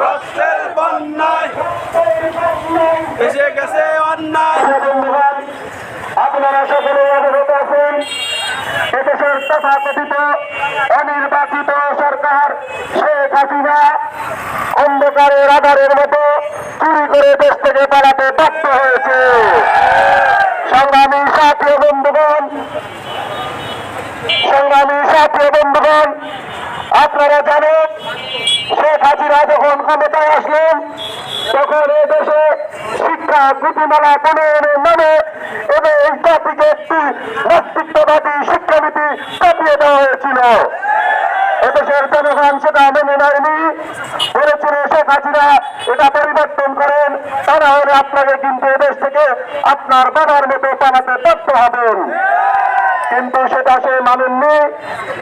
রক্তের বন্যায়। এসে গেছে অন্যায়। আপনারা সকলে অবগত আছেন, এদেশের তথাকথিত অনির্বাচিত সরকার শেখ হাসিনা অন্ধকারের আধারের মতো চুরি করে দেশ থেকে পালাতে ব্যর্থ হয়েছে। সংগ্রামী সাথী বন্ধুগণ, সংগ্রামী সাথী বন্ধুগণ, আপনারা জানেন শেখ হাসিনা যখন ক্ষমতায় আসলেন, তখন এ দেশে শিক্ষা, নীতিমালা প্রণয়নের নামে এবং জাতিকে একটি নেতৃত্ববাদী শিক্ষানীতি চাপিয়ে দেওয়া হয়েছিল। এদেশের জনগণ সেটা মেনে নেয়নি। বলেছিল শেখ হাসিনা, এটা পরিবর্তন করেন, তা হলে আপনাকে কিন্তু এদেশ থেকে আপনার বাবার মতো পালাতে বাধ্য হবেন। কিন্তু সেটা সে মানেননি।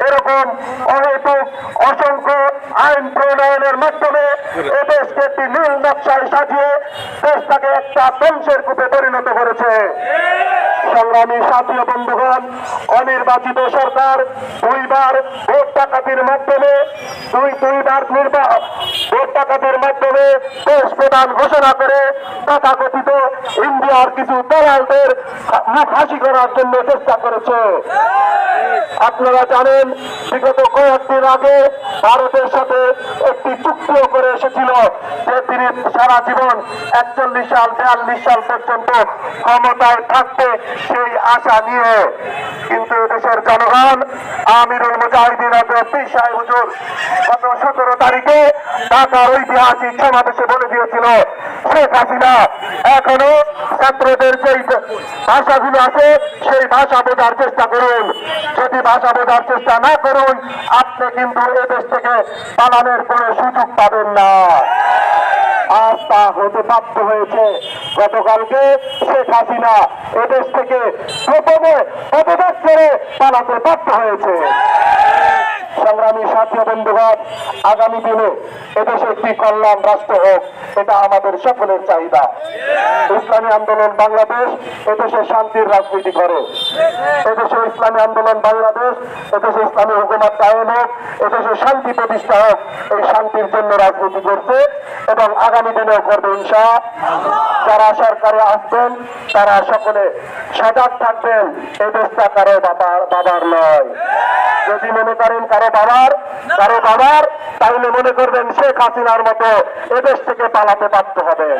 এরকম অহেতুক, অসংখ্য আইন প্রণয়নের মাধ্যমে এদেশকে একটি নীল নকশায় সাজিয়ে দেশটাকে একটা ধ্বংসের কূপে পরিণত করেছে। সংগ্রামী সাথী বন্ধুগণ, অনির্বাচিত সরকার দুইবার ভোট ডাকাতির মাধ্যমে, দুই দুইবার নির্বাহ ভোট ডাকাতির মাধ্যমে দেশ প্রদান ঘোষণা করে তথাকথিত ইন্ডিয়ার কিছু দালালদের মুখ হাসি করার জন্য চেষ্টা করেছে। আপনারা জানেন, বিগত কয়েকদিন আগে ভারতের সাথে একটি চুক্তিও করে এসেছিল যে তিনি সারা জীবন একচল্লিশ সাল, বিয়াল্লিশ সাল পর্যন্ত ক্ষমতায় থাকবে। সেই আশা নিয়ে কিন্তু দেশের জনগণ আমিরুল মুজাহিদিন গত সতেরো তারিখে ঢাকার ঐতিহাসিক সমাবেশে বলে দিয়েছিল, শেখ হাসিনা এখনও ছাত্রদের যেই ভাষাগুলো আছে, সেই ভাষা বোঝার চেষ্টা করুন। যদি ভাষা বোঝার চেষ্টা না করুন, আপনি কিন্তু এদেশ থেকে পালানোর কোনো সুযোগ পাবেন না। আজ তা হতে বাধ্য হয়েছে। গতকালকে শেখ হাসিনা এদেশ থেকে প্রথমে পদত্যাগ করে পালাতে বাধ্য হয়েছে। সংগ্রামী সাথী বন্ধুগণ, আগামী দিনে এদেশে একটি কল্যাণ রাষ্ট্র হোক, এটা আমাদের সকলের চাহিদা। ইসলামী আন্দোলন বাংলাদেশ এদেশে শান্তির রাজনীতি করে। এদেশে ইসলামী আন্দোলন বাংলাদেশ এদেশে ইসলামী হুকুমত কায়েম হোক, এদেশে শান্তি প্রতিষ্ঠা হোক, এই শান্তির জন্য রাজনীতি করছে এবং আগামী দিনেও করবে ইনশা যারা সরকারে আসবেন, তারা সকলে সজাগ থাকবেন এই দেশটা কারও বাবার নয় যদি মনে করেন কারও বাবার কারও বাবার তাহলে মনে করবেন শেখ হাসিনার মতো এদেশ থেকে পালাতে বাধ্য হবেন